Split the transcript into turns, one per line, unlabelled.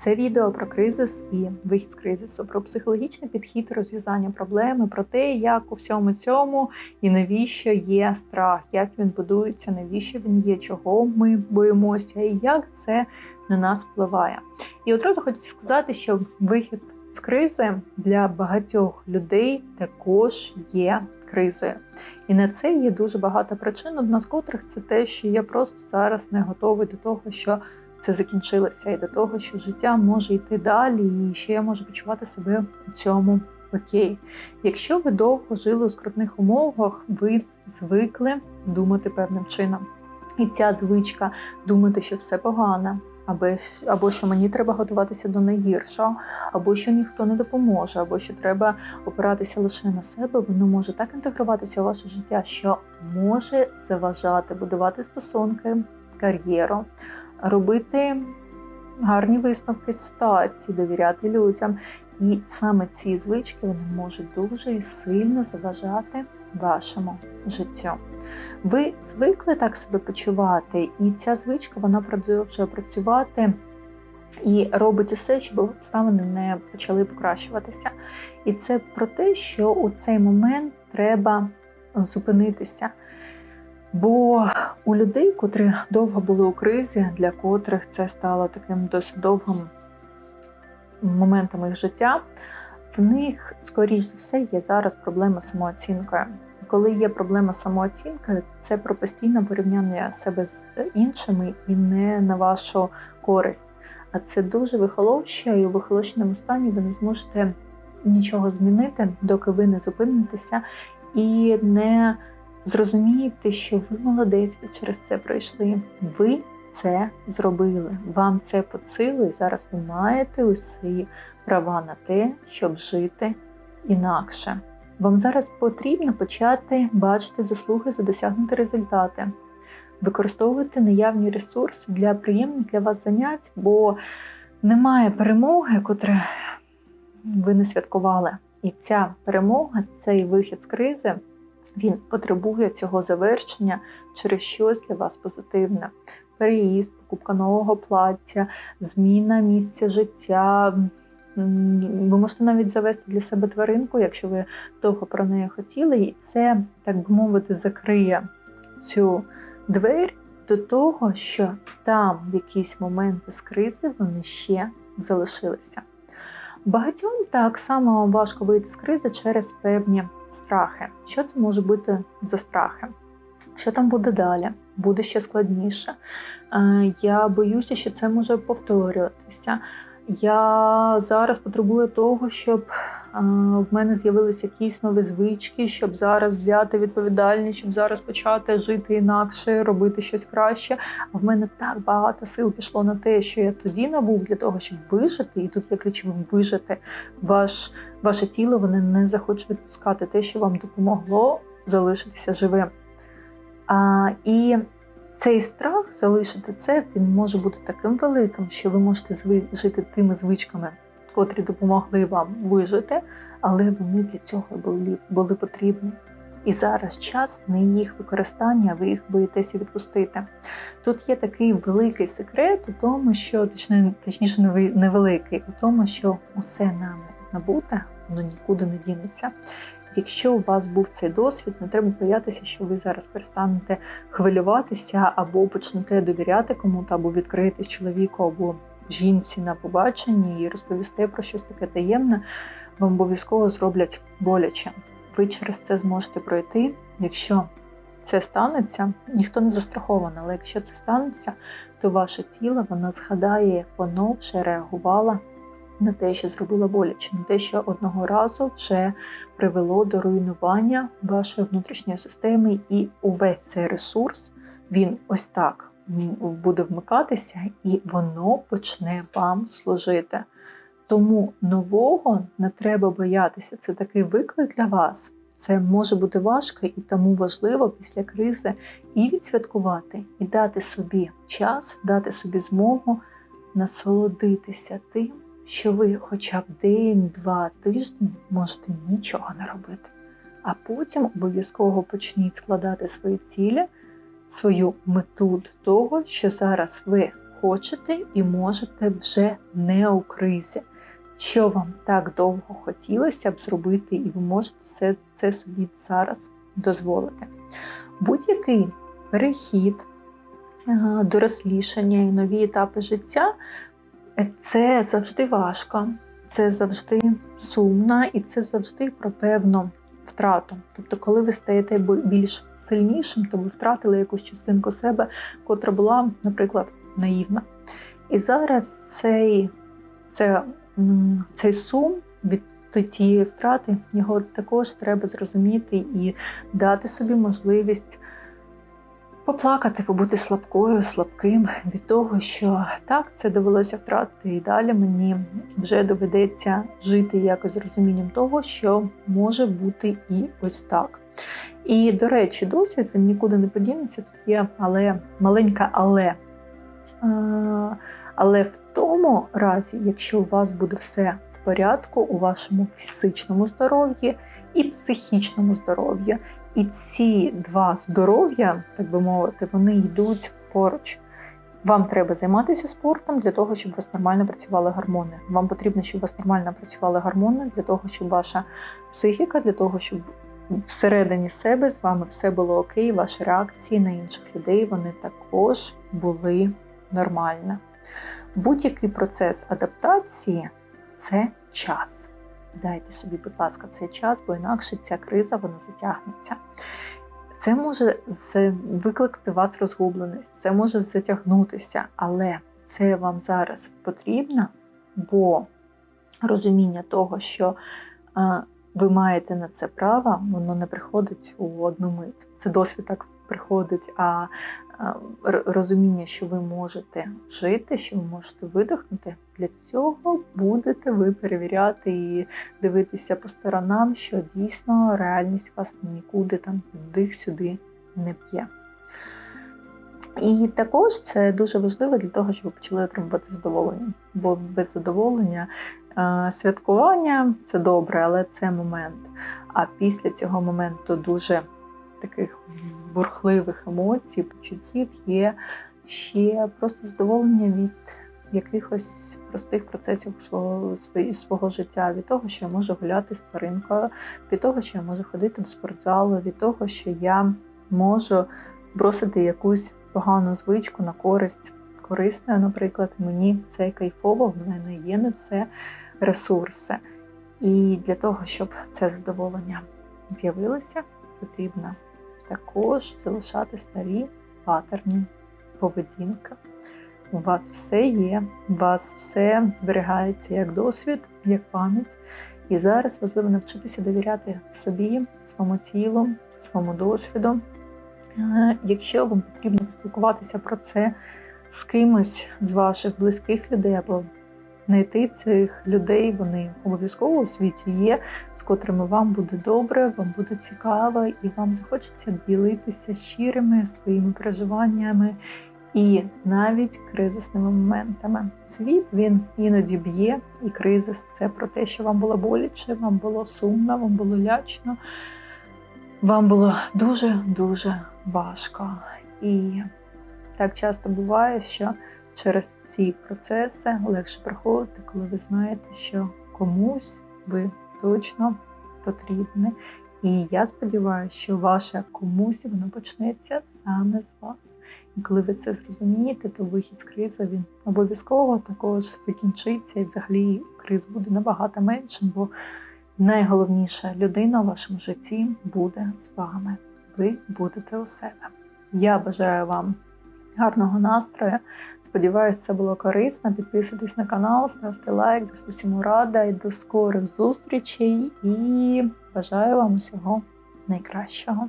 Це відео про кризис і вихід з кризису, про психологічний підхід розв'язання проблеми, про те, як у всьому цьому і навіщо є страх, як він будується, навіщо він є, чого ми боїмося, і як це на нас впливає. І одразу хочу сказати, що вихід з кризи для багатьох людей також є кризою. І на це є дуже багато причин, одна з котрих це те, що я просто зараз не готовий до того, що це закінчилося, і до того, що життя може йти далі, і що я можу почувати себе у цьому окей. Якщо ви довго жили у скрутних умовах, ви звикли думати певним чином. І ця звичка думати, що все погано, або що мені треба готуватися до найгіршого, або що ніхто не допоможе, або що треба опиратися лише на себе, воно може так інтегруватися у ваше життя, що може заважати будувати стосунки, кар'єру, робити гарні висновки з ситуації, довіряти людям. І саме ці звички вони можуть дуже сильно заважати вашому життю. Ви звикли так себе почувати, і ця звичка вона продовжує працювати і робить усе, щоб обставини не почали покращуватися. І це про те, що у цей момент треба зупинитися. Бо у людей, котрі довго були у кризі, для котрих це стало таким досить довгим моментом їх життя, в них, скоріш за все, є зараз проблема самооцінкою. Коли є проблема з самооцінкою, це про постійне порівняння себе з іншими і не на вашу користь. А це дуже вихолощує, і у вихолощеному стані ви не зможете нічого змінити, доки ви не зупинитеся і не зрозумієте, що ви молодець, ви через це пройшли. Ви це зробили. Вам це по силу, і зараз ви маєте усі права на те, щоб жити інакше. Вам зараз потрібно почати бачити заслуги за досягнуті результати, використовувати наявні ресурси для приємних для вас занять, бо немає перемоги, котре ви не святкували. І ця перемога, цей вихід з кризи, він потребує цього завершення через щось для вас позитивне. Переїзд, покупка нового плаття, зміна місця життя. Ви можете навіть завести для себе тваринку, якщо ви довго про неї хотіли, і це, так би мовити, закриє цю двері до того, що там в якісь моменти з кризи вони ще залишилися. Багатьом так само важко вийти з кризи через певні страхи. Що це може бути за страхи? Що там буде далі? Буде ще складніше. Я боюся, що це може повторюватися. Я зараз потребую того, щоб в мене з'явилися якісь нові звички, щоб зараз взяти відповідальність, щоб зараз почати жити інакше, робити щось краще. А в мене так багато сил пішло на те, що я тоді набув для того, щоб вижити, і тут є ключовим вижити. Ваш, Ваше тіло вони не захочуть відпускати те, що вам допомогло залишитися живим. А, І цей страх залишити це він може бути таким великим, що ви можете жити тими звичками, котрі допомогли вам вижити, але вони для цього були, були потрібні. І зараз час не їх використання, ви їх боїтеся відпустити. Тут є такий великий секрет у тому, що точніше, невеликий, у тому, що усе нами набуте, воно нікуди не дінеться. Якщо у вас був цей досвід, не треба боятися, що ви зараз перестанете хвилюватися або почнете довіряти кому-то, або відкриєтесь чоловіку або жінці на побаченні і розповісти про щось таке таємне, вам обов'язково зроблять боляче. Ви через це зможете пройти. Якщо це станеться, ніхто не застрахований, але якщо це станеться, то ваше тіло воно згадає, як воно вже реагувало на те, що зробила боляче, на те, що одного разу вже привело до руйнування вашої внутрішньої системи, і увесь цей ресурс він ось так буде вмикатися, і воно почне вам служити. Тому нового не треба боятися. Це такий виклик для вас. Це може бути важко і тому важливо після кризи і відсвяткувати, і дати собі час, дати собі змогу насолодитися тим, що ви хоча б день-два тиждень можете нічого не робити. А потім обов'язково почніть складати свої цілі, свою мету до того, що зараз ви хочете і можете вже не у кризі. Що вам так довго хотілося б зробити, і ви можете це, це собі зараз дозволити. Будь-який перехід, е, дорослішання і нові етапи життя це завжди важко, це завжди сумно і це завжди про певну втрату. Тобто, коли ви стаєте більш сильнішим, то ви втратили якусь частинку себе, котра була, наприклад, наївна. І зараз цей, це, цей сум від тієї втрати, його також треба зрозуміти і дати собі можливість поплакати, побути слабкою, слабким від того, що так, це довелося втратити, і далі мені вже доведеться жити якось з розумінням того, що може бути і ось так. І, до речі, досвід він нікуди не подінеться. Тут є але маленька але. Але в тому разі, якщо у вас буде все в порядку у вашому фізичному здоров'ї і психічному здоров'ї, і ці два здоров'я, так би мовити, вони йдуть поруч. Вам треба займатися спортом для того, щоб у вас нормально працювали гормони. Вам потрібно, щоб у вас нормально працювали гормони, для того, щоб ваша психіка, для того, щоб всередині себе з вами все було окей, ваші реакції на інших людей вони також були нормальні. Будь-який процес адаптації це час. Дайте собі, будь ласка, цей час, бо інакше ця криза вона затягнеться. Це може викликати вас розгубленість, це може затягнутися, але це вам зараз потрібно, бо розуміння того, що ви маєте на це право, воно не приходить у одну мить. Це досвід так приходить, а розуміння, що ви можете жити, що ви можете видихнути, для цього будете ви перевіряти і дивитися по сторонам, що дійсно реальність вас нікуди там туди-сюди не п'є. І також це дуже важливо для того, щоб ви почали отримувати задоволення. Бо без задоволення святкування це добре, але це момент. А після цього моменту дуже таких бурхливих емоцій, почуттів є ще просто задоволення від якихось простих процесів свого свого життя, від того, що я можу гуляти з тваринкою, від того, що я можу ходити до спортзалу, від того, що я можу бросити якусь погану звичку на користь корисною, наприклад, мені це кайфово, в мене є на це ресурси. І для того, щоб це задоволення з'явилося, потрібно також залишати старі патерни, поведінка. У вас все є, у вас все зберігається як досвід, як пам'ять. І зараз важливо навчитися довіряти собі, своєму тілу, своєму досвіду. Е, якщо вам потрібно спілкуватися про це з кимось з ваших близьких людей або знайти цих людей, вони обов'язково у світі є, з котрими вам буде добре, вам буде цікаво, і вам захочеться ділитися щирими своїми переживаннями і навіть кризисними моментами. Світ він іноді б'є, і кризис це про те, що вам було боляче, вам було сумно, вам було лячно. Вам було дуже-дуже важко. І так часто буває, що через ці процеси легше проходити, коли ви знаєте, що комусь ви точно потрібні. І я сподіваюся, що ваше комусь воно почнеться саме з вас. І коли ви це зрозумієте, то вихід з кризи він обов'язково також закінчиться, і взагалі криз буде набагато меншим, бо найголовніша людина в вашому житті буде з вами. Ви будете у себе. Я бажаю вам гарного настрою. Сподіваюсь, це було корисно. Підписуйтесь на канал, ставте лайк, завжди цьому рада і до скорих зустрічей. І бажаю вам усього найкращого.